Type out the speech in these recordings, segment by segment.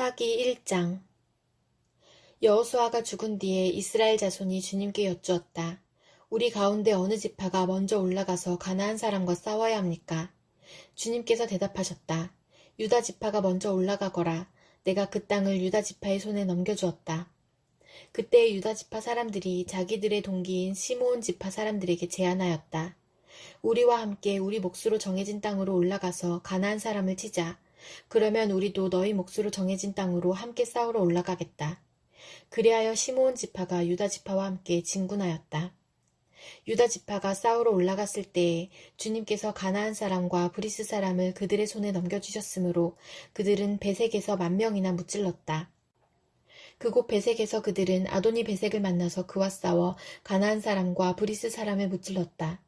사기 1장 여호수아가 죽은 뒤에 이스라엘 자손이 주님께 여쭈었다. 우리 가운데 어느 지파가 먼저 올라가서 가나안 사람과 싸워야 합니까? 주님께서 대답하셨다. 유다 지파가 먼저 올라가거라. 내가 그 땅을 유다 지파의 손에 넘겨주었다. 그때 유다 지파 사람들이 자기들의 동기인 시므온 지파 사람들에게 제안하였다. 우리와 함께 우리 몫으로 정해진 땅으로 올라가서 가나안 사람을 치자. 그러면 우리도 너희 몫으로 정해진 땅으로 함께 싸우러 올라가겠다. 그리하여 시므온 지파가 유다 지파와 함께 진군하였다. 유다 지파가 싸우러 올라갔을 때에 주님께서 가나안 사람과 브리스 사람을 그들의 손에 넘겨주셨으므로 그들은 베색에서 만 명이나 무찔렀다. 그곳 베색에서 그들은 아도니 베색을 만나서 그와 싸워 가나안 사람과 브리스 사람을 무찔렀다.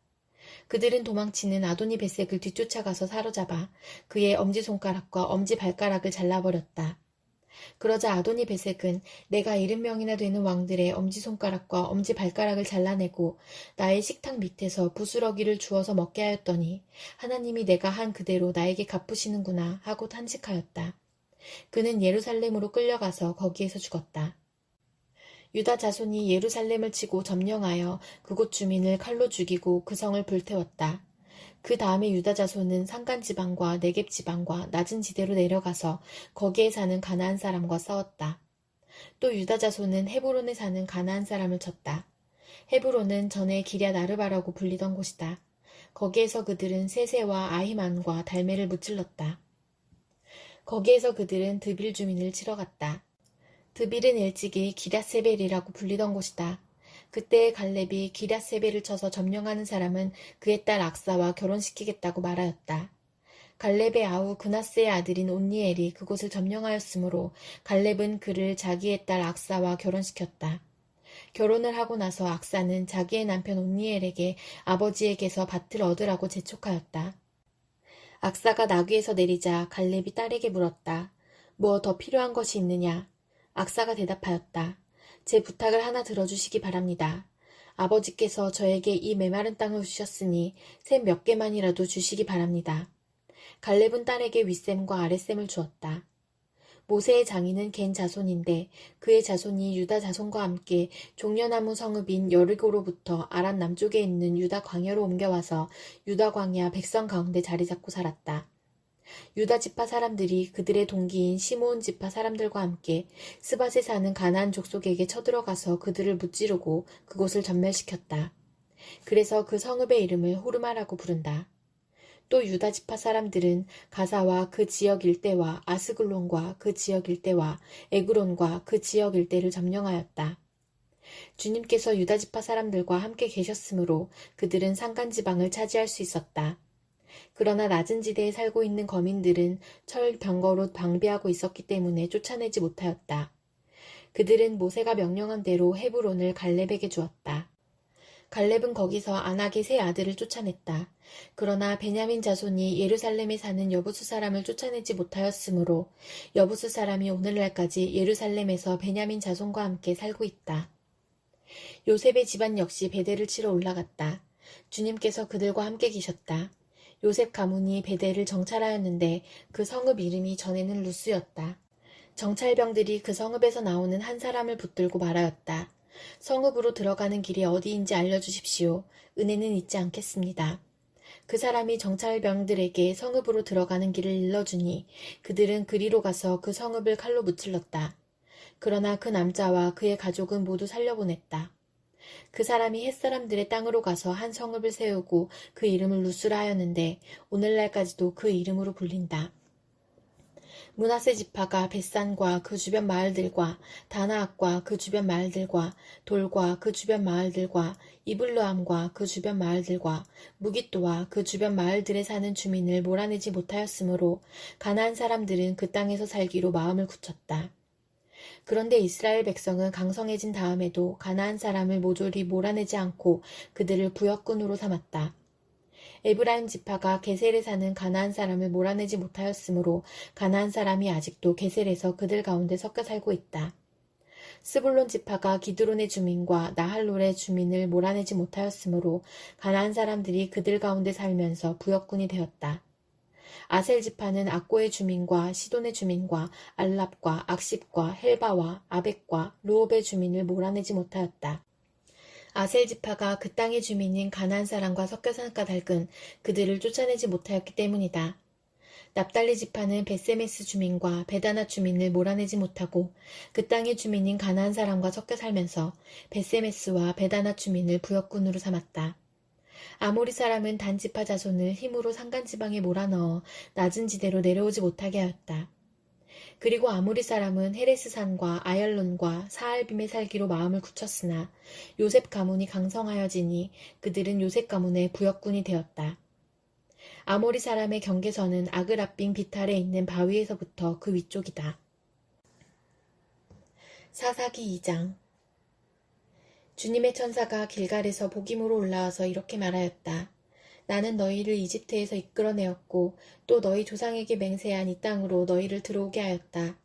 그들은 도망치는 아도니 베색을 뒤쫓아가서 사로잡아 그의 엄지손가락과 엄지발가락을 잘라버렸다. 그러자 아도니 베색은 내가 일흔 명이나 되는 왕들의 엄지손가락과 엄지발가락을 잘라내고 나의 식탁 밑에서 부스러기를 주어서 먹게 하였더니 하나님이 내가 한 그대로 나에게 갚으시는구나 하고 탄식하였다. 그는 예루살렘으로 끌려가서 거기에서 죽었다. 유다 자손이 예루살렘을 치고 점령하여 그곳 주민을 칼로 죽이고 그 성을 불태웠다. 그 다음에 유다 자손은 산간 지방과 네겝 지방과 낮은 지대로 내려가서 거기에 사는 가나안 사람과 싸웠다. 또 유다 자손은 헤브론에 사는 가나안 사람을 쳤다. 헤브론은 전에 기랴 나르바라고 불리던 곳이다. 거기에서 그들은 세세와 아히만과 달메를 무찔렀다. 거기에서 그들은 드빌 주민을 치러 갔다. 드빌은 일찍이 기랴세벨이라고 불리던 곳이다. 그때 갈렙이 기랴세벨을 쳐서 점령하는 사람은 그의 딸 악사와 결혼시키겠다고 말하였다. 갈렙의 아우 그나스의 아들인 온니엘이 그곳을 점령하였으므로 갈렙은 그를 자기의 딸 악사와 결혼시켰다. 결혼을 하고 나서 악사는 자기의 남편 온니엘에게 아버지에게서 밭을 얻으라고 재촉하였다. 악사가 나귀에서 내리자 갈렙이 딸에게 물었다. 뭐더 필요한 것이 있느냐? 악사가 대답하였다. 제 부탁을 하나 들어주시기 바랍니다. 아버지께서 저에게 이 메마른 땅을 주셨으니 샘몇 개만이라도 주시기 바랍니다. 갈렙은 딸에게 윗샘과 아랫샘을 주었다. 모세의 장인은 겐 자손인데 그의 자손이 유다 자손과 함께 종려나무 성읍인 여리고로부터 아란 남쪽에 있는 유다 광야로 옮겨와서 유다 광야 백성 가운데 자리 잡고 살았다. 유다 지파 사람들이 그들의 동기인 시므온 지파 사람들과 함께 스밧에 사는 가나안 족속에게 쳐들어가서 그들을 무찌르고 그곳을 전멸시켰다. 그래서 그 성읍의 이름을 호르마라고 부른다. 또 유다 지파 사람들은 가사와 그 지역 일대와 아스글론과 그 지역 일대와 에그론과 그 지역 일대를 점령하였다. 주님께서 유다 지파 사람들과 함께 계셨으므로 그들은 산간 지방을 차지할 수 있었다. 그러나 낮은 지대에 살고 있는 거민들은 철 병거로 방비하고 있었기 때문에 쫓아내지 못하였다. 그들은 모세가 명령한 대로 헤브론을 갈렙에게 주었다. 갈렙은 거기서 안악의 세 아들을 쫓아냈다. 그러나 베냐민 자손이 예루살렘에 사는 여부수 사람을 쫓아내지 못하였으므로 여부수 사람이 오늘날까지 예루살렘에서 베냐민 자손과 함께 살고 있다. 요셉의 집안 역시 베델을 치러 올라갔다. 주님께서 그들과 함께 계셨다. 요셉 가문이 베델을 정찰하였는데 그 성읍 이름이 전에는 루스였다. 정찰병들이 그 성읍에서 나오는 한 사람을 붙들고 말하였다. 성읍으로 들어가는 길이 어디인지 알려주십시오. 은혜는 잊지 않겠습니다. 그 사람이 정찰병들에게 성읍으로 들어가는 길을 일러주니 그들은 그리로 가서 그 성읍을 칼로 무찔렀다. 그러나 그 남자와 그의 가족은 모두 살려보냈다. 그 사람이 햇사람들의 땅으로 가서 한 성읍을 세우고 그 이름을 루스라 하였는데 오늘날까지도 그 이름으로 불린다. 문하세 지파가 벳산과 그 주변 마을들과 다나악과 그 주변 마을들과 돌과 그 주변 마을들과 이블르함과 그 주변 마을들과 무기또와 그 주변 마을들에 사는 주민을 몰아내지 못하였으므로 가나안 사람들은 그 땅에서 살기로 마음을 굳혔다. 그런데 이스라엘 백성은 강성해진 다음에도 가나안 사람을 모조리 몰아내지 않고 그들을 부역군으로 삼았다. 에브라임 지파가 게셀에 사는 가나안 사람을 몰아내지 못하였으므로 가나안 사람이 아직도 게셀에서 그들 가운데 섞여 살고 있다. 스불론 지파가 기드론의 주민과 나할롤의 주민을 몰아내지 못하였으므로 가나안 사람들이 그들 가운데 살면서 부역군이 되었다. 아셀 지파는 악고의 주민과 시돈의 주민과 알랍과 악십과 헬바와 아벡과 루옵의 주민을 몰아내지 못하였다. 아셀 지파가 그 땅의 주민인 가나안 사람과 섞여 사는 까닭은 그들을 쫓아내지 못하였기 때문이다. 납달리 지파는 베세메스 주민과 베다나 주민을 몰아내지 못하고 그 땅의 주민인 가나안 사람과 섞여 살면서 베세메스와 베다나 주민을 부역군으로 삼았다. 아모리 사람은 단지파 자손을 힘으로 산간 지방에 몰아넣어 낮은 지대로 내려오지 못하게 하였다. 그리고 아모리 사람은 헤레스 산과 아얄론과 사알빔에 살기로 마음을 굳혔으나 요셉 가문이 강성하여지니 그들은 요셉 가문의 부역군이 되었다. 아모리 사람의 경계선은 아그라빙 비탈에 있는 바위에서부터 그 위쪽이다. 사사기 2장 주님의 천사가 길갈에서 복임으로 올라와서 이렇게 말하였다. 나는 너희를 이집트에서 이끌어내었고 또 너희 조상에게 맹세한 이 땅으로 너희를 들어오게 하였다.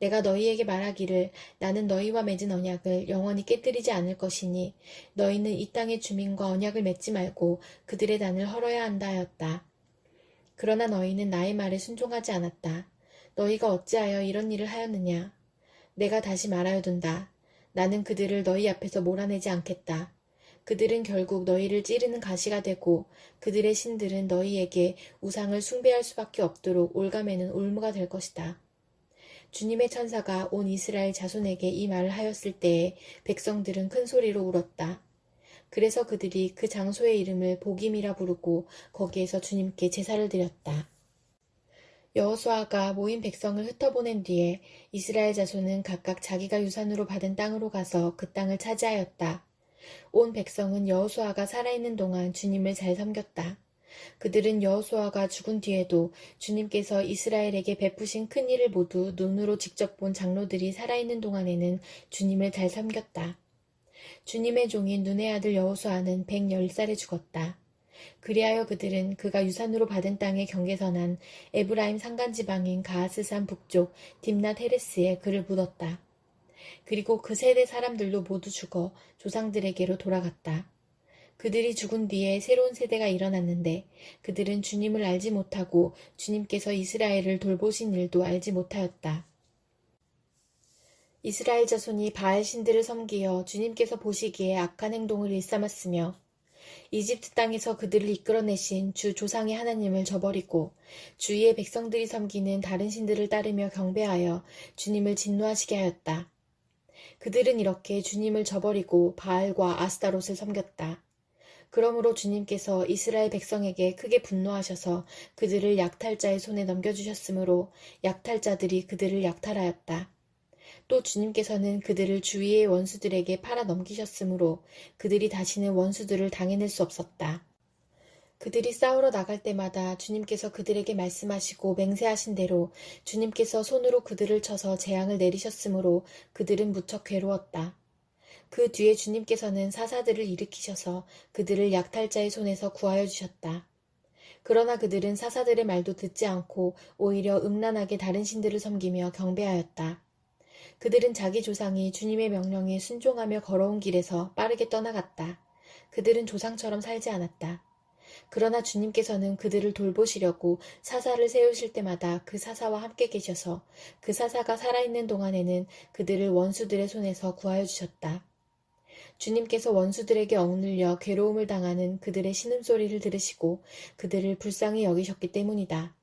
내가 너희에게 말하기를 나는 너희와 맺은 언약을 영원히 깨뜨리지 않을 것이니 너희는 이 땅의 주민과 언약을 맺지 말고 그들의 단을 헐어야 한다 하였다. 그러나 너희는 나의 말에 순종하지 않았다. 너희가 어찌하여 이런 일을 하였느냐? 내가 다시 말하여 둔다. 나는 그들을 너희 앞에서 몰아내지 않겠다. 그들은 결국 너희를 찌르는 가시가 되고 그들의 신들은 너희에게 우상을 숭배할 수밖에 없도록 올가매는 올무가 될 것이다. 주님의 천사가 온 이스라엘 자손에게 이 말을 하였을 때에 백성들은 큰 소리로 울었다. 그래서 그들이 그 장소의 이름을 복임이라 부르고 거기에서 주님께 제사를 드렸다. 여호수아가 모인 백성을 흩어보낸 뒤에 이스라엘 자손은 각각 자기가 유산으로 받은 땅으로 가서 그 땅을 차지하였다. 온 백성은 여호수아가 살아있는 동안 주님을 잘 섬겼다. 그들은 여호수아가 죽은 뒤에도 주님께서 이스라엘에게 베푸신 큰 일을 모두 눈으로 직접 본 장로들이 살아있는 동안에는 주님을 잘 섬겼다. 주님의 종인 눈의 아들 여호수아는 110살에 죽었다. 그리하여 그들은 그가 유산으로 받은 땅의 경계선한 에브라임 산간지방인 가하스산 북쪽 딥낫 헤레스에 그를 묻었다. 그리고 그 세대 사람들도 모두 죽어 조상들에게로 돌아갔다. 그들이 죽은 뒤에 새로운 세대가 일어났는데 그들은 주님을 알지 못하고 주님께서 이스라엘을 돌보신 일도 알지 못하였다. 이스라엘 자손이 바알 신들을 섬기어 주님께서 보시기에 악한 행동을 일삼았으며 이집트 땅에서 그들을 이끌어내신 주 조상의 하나님을 저버리고 주위의 백성들이 섬기는 다른 신들을 따르며 경배하여 주님을 진노하시게 하였다. 그들은 이렇게 주님을 저버리고 바알과 아스타롯을 섬겼다. 그러므로 주님께서 이스라엘 백성에게 크게 분노하셔서 그들을 약탈자의 손에 넘겨주셨으므로 약탈자들이 그들을 약탈하였다. 또 주님께서는 그들을 주위의 원수들에게 팔아 넘기셨으므로 그들이 다시는 원수들을 당해낼 수 없었다. 그들이 싸우러 나갈 때마다 주님께서 그들에게 말씀하시고 맹세하신 대로 주님께서 손으로 그들을 쳐서 재앙을 내리셨으므로 그들은 무척 괴로웠다. 그 뒤에 주님께서는 사사들을 일으키셔서 그들을 약탈자의 손에서 구하여 주셨다. 그러나 그들은 사사들의 말도 듣지 않고 오히려 음란하게 다른 신들을 섬기며 경배하였다. 그들은 자기 조상이 주님의 명령에 순종하며 걸어온 길에서 빠르게 떠나갔다. 그들은 조상처럼 살지 않았다. 그러나 주님께서는 그들을 돌보시려고 사사를 세우실 때마다 그 사사와 함께 계셔서 그 사사가 살아있는 동안에는 그들을 원수들의 손에서 구하여 주셨다. 주님께서 원수들에게 억눌려 괴로움을 당하는 그들의 신음소리를 들으시고 그들을 불쌍히 여기셨기 때문이다.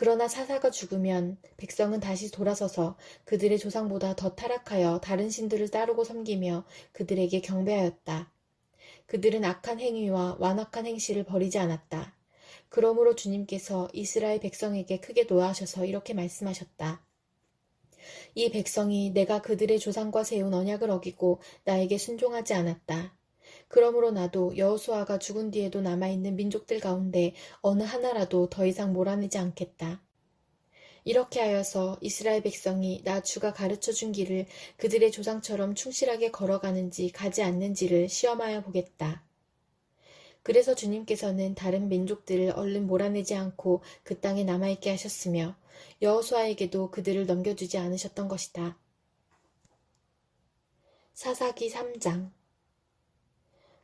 그러나 사사가 죽으면 백성은 다시 돌아서서 그들의 조상보다 더 타락하여 다른 신들을 따르고 섬기며 그들에게 경배하였다. 그들은 악한 행위와 완악한 행실을 버리지 않았다. 그러므로 주님께서 이스라엘 백성에게 크게 노하셔서 이렇게 말씀하셨다. 이 백성이 내가 그들의 조상과 세운 언약을 어기고 나에게 순종하지 않았다. 그러므로 나도 여호수아가 죽은 뒤에도 남아있는 민족들 가운데 어느 하나라도 더 이상 몰아내지 않겠다. 이렇게 하여서 이스라엘 백성이 나 주가 가르쳐 준 길을 그들의 조상처럼 충실하게 걸어가는지 가지 않는지를 시험하여 보겠다. 그래서 주님께서는 다른 민족들을 얼른 몰아내지 않고 그 땅에 남아있게 하셨으며 여호수아에게도 그들을 넘겨주지 않으셨던 것이다. 사사기 3장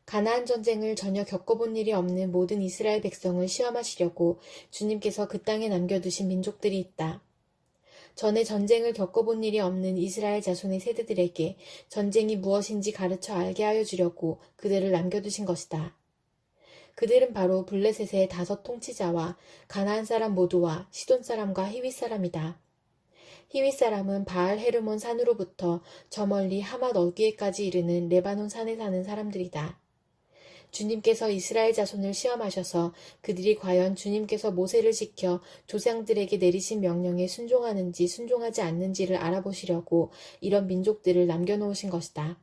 가나안 전쟁을 전혀 겪어본 일이 없는 모든 이스라엘 백성을 시험하시려고 주님께서 그 땅에 남겨두신 민족들이 있다. 전에 전쟁을 겪어본 일이 없는 이스라엘 자손의 세대들에게 전쟁이 무엇인지 가르쳐 알게 하여 주려고 그들을 남겨두신 것이다. 그들은 바로 블레셋의 다섯 통치자와 가나안 사람 모두와 시돈 사람과 히윗 사람이다. 히윗 사람은 바알 헤르몬 산으로부터 저 멀리 하맛 어귀에까지 이르는 레바논 산에 사는 사람들이다. 주님께서 이스라엘 자손을 시험하셔서 그들이 과연 주님께서 모세를 지켜 조상들에게 내리신 명령에 순종하는지 순종하지 않는지를 알아보시려고 이런 민족들을 남겨놓으신 것이다.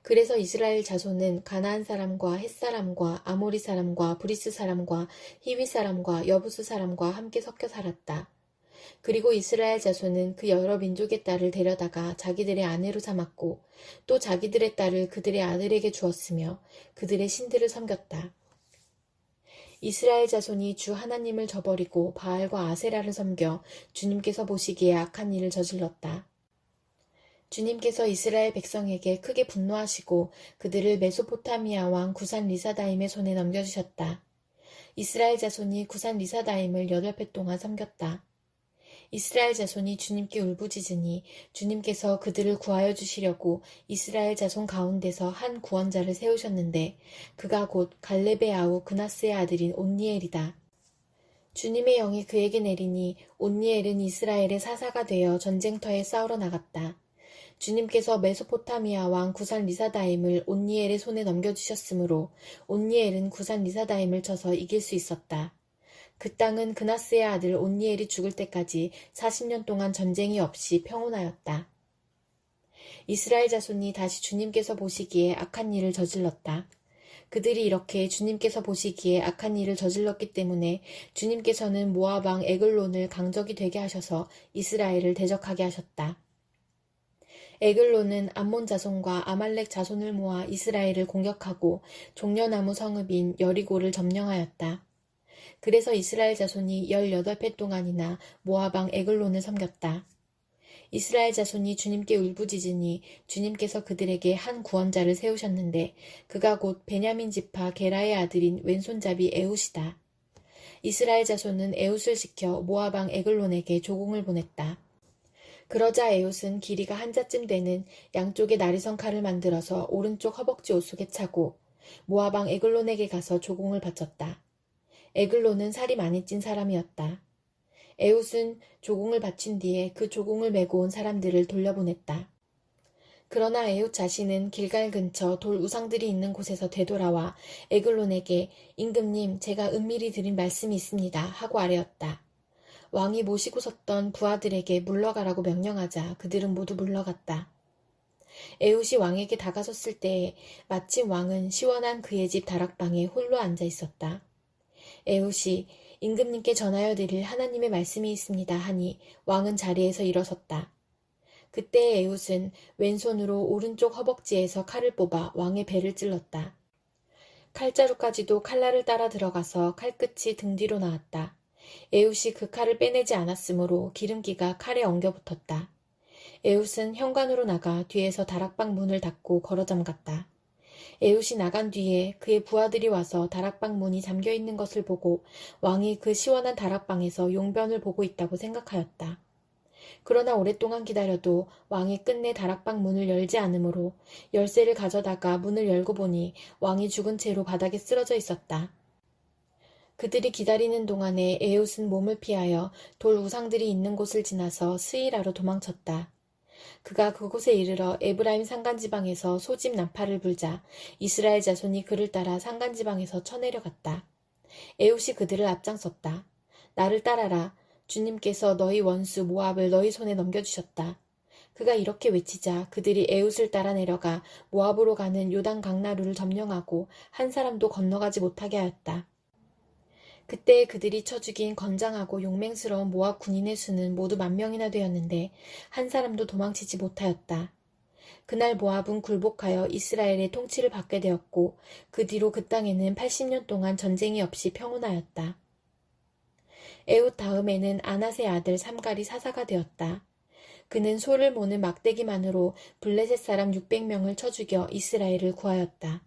그래서 이스라엘 자손은 가나안 사람과 헷 사람과 아모리 사람과 브리스 사람과 히위 사람과 여부스 사람과 함께 섞여 살았다. 그리고 이스라엘 자손은 그 여러 민족의 딸을 데려다가 자기들의 아내로 삼았고 또 자기들의 딸을 그들의 아들에게 주었으며 그들의 신들을 섬겼다. 이스라엘 자손이 주 하나님을 저버리고 바알과 아세라를 섬겨 주님께서 보시기에 악한 일을 저질렀다. 주님께서 이스라엘 백성에게 크게 분노하시고 그들을 메소포타미아 왕 구산 리사다임의 손에 넘겨주셨다. 이스라엘 자손이 구산 리사다임을 여덟 배 동안 섬겼다. 이스라엘 자손이 주님께 울부짖으니 주님께서 그들을 구하여 주시려고 이스라엘 자손 가운데서 한 구원자를 세우셨는데 그가 곧 갈렙의 아우 그나스의 아들인 온니엘이다. 주님의 영이 그에게 내리니 온니엘은 이스라엘의 사사가 되어 전쟁터에 싸우러 나갔다. 주님께서 메소포타미아 왕 구산 리사다임을 온니엘의 손에 넘겨주셨으므로 온니엘은 구산 리사다임을 쳐서 이길 수 있었다. 그 땅은 그나스의 아들 온니엘이 죽을 때까지 40년 동안 전쟁이 없이 평온하였다. 이스라엘 자손이 다시 주님께서 보시기에 악한 일을 저질렀다. 그들이 이렇게 주님께서 보시기에 악한 일을 저질렀기 때문에 주님께서는 왕 에글론을 강적이 되게 하셔서 이스라엘을 대적하게 하셨다. 에글론은 암몬 자손과 아말렉 자손을 모아 이스라엘을 공격하고 종려나무 성읍인 여리고를 점령하였다. 그래서 이스라엘 자손이 18회 동안이나 모아방 에글론을 섬겼다. 이스라엘 자손이 주님께 울부짖으니 주님께서 그들에게 한 구원자를 세우셨는데 그가 곧 베냐민 지파 게라의 아들인 왼손잡이 에웃이다. 이스라엘 자손은 에웃을 시켜 모아방 에글론에게 조공을 보냈다. 그러자 에웃은 길이가 한 자쯤 되는 양쪽에 나리선 칼을 만들어서 오른쪽 허벅지 옷 속에 차고 모아방 에글론에게 가서 조공을 바쳤다. 에글론은 살이 많이 찐 사람이었다. 에웃은 조공을 바친 뒤에 그 조공을 메고 온 사람들을 돌려보냈다. 그러나 에웃 자신은 길갈 근처 돌 우상들이 있는 곳에서 되돌아와 에글론에게 임금님 제가 은밀히 드린 말씀이 있습니다 하고 아뢰었다. 왕이 모시고 섰던 부하들에게 물러가라고 명령하자 그들은 모두 물러갔다. 에웃이 왕에게 다가섰을 때 마침 왕은 시원한 그의 집 다락방에 홀로 앉아 있었다. 에웃이 임금님께 전하여 드릴 하나님의 말씀이 있습니다 하니 왕은 자리에서 일어섰다. 그때 에웃은 왼손으로 오른쪽 허벅지에서 칼을 뽑아 왕의 배를 찔렀다. 칼자루까지도 칼날을 따라 들어가서 칼끝이 등 뒤로 나왔다. 에웃이 그 칼을 빼내지 않았으므로 기름기가 칼에 엉겨 붙었다. 에웃은 현관으로 나가 뒤에서 다락방 문을 닫고 걸어 잠갔다. 에웃이 나간 뒤에 그의 부하들이 와서 다락방 문이 잠겨 있는 것을 보고 왕이 그 시원한 다락방에서 용변을 보고 있다고 생각하였다. 그러나 오랫동안 기다려도 왕이 끝내 다락방 문을 열지 않으므로 열쇠를 가져다가 문을 열고 보니 왕이 죽은 채로 바닥에 쓰러져 있었다. 그들이 기다리는 동안에 에웃은 몸을 피하여 돌 우상들이 있는 곳을 지나서 스이라로 도망쳤다. 그가 그곳에 이르러 에브라임 산간지방에서 소집 나팔을 불자 이스라엘 자손이 그를 따라 산간지방에서 쳐내려갔다. 에웃이 그들을 앞장섰다. 나를 따라라. 주님께서 너희 원수 모압을 너희 손에 넘겨주셨다. 그가 이렇게 외치자 그들이 에웃을 따라 내려가 모압으로 가는 요단 강나루를 점령하고 한 사람도 건너가지 못하게 하였다. 그때 그들이 쳐 죽인 건장하고 용맹스러운 모압 군인의 수는 모두 만 명이나 되었는데 한 사람도 도망치지 못하였다. 그날 모압은 굴복하여 이스라엘의 통치를 받게 되었고 그 뒤로 그 땅에는 80년 동안 전쟁이 없이 평온하였다. 에웃 다음에는 아나세 아들 삼갈이 사사가 되었다. 그는 소를 모는 막대기만으로 블레셋 사람 600명을 쳐 죽여 이스라엘을 구하였다.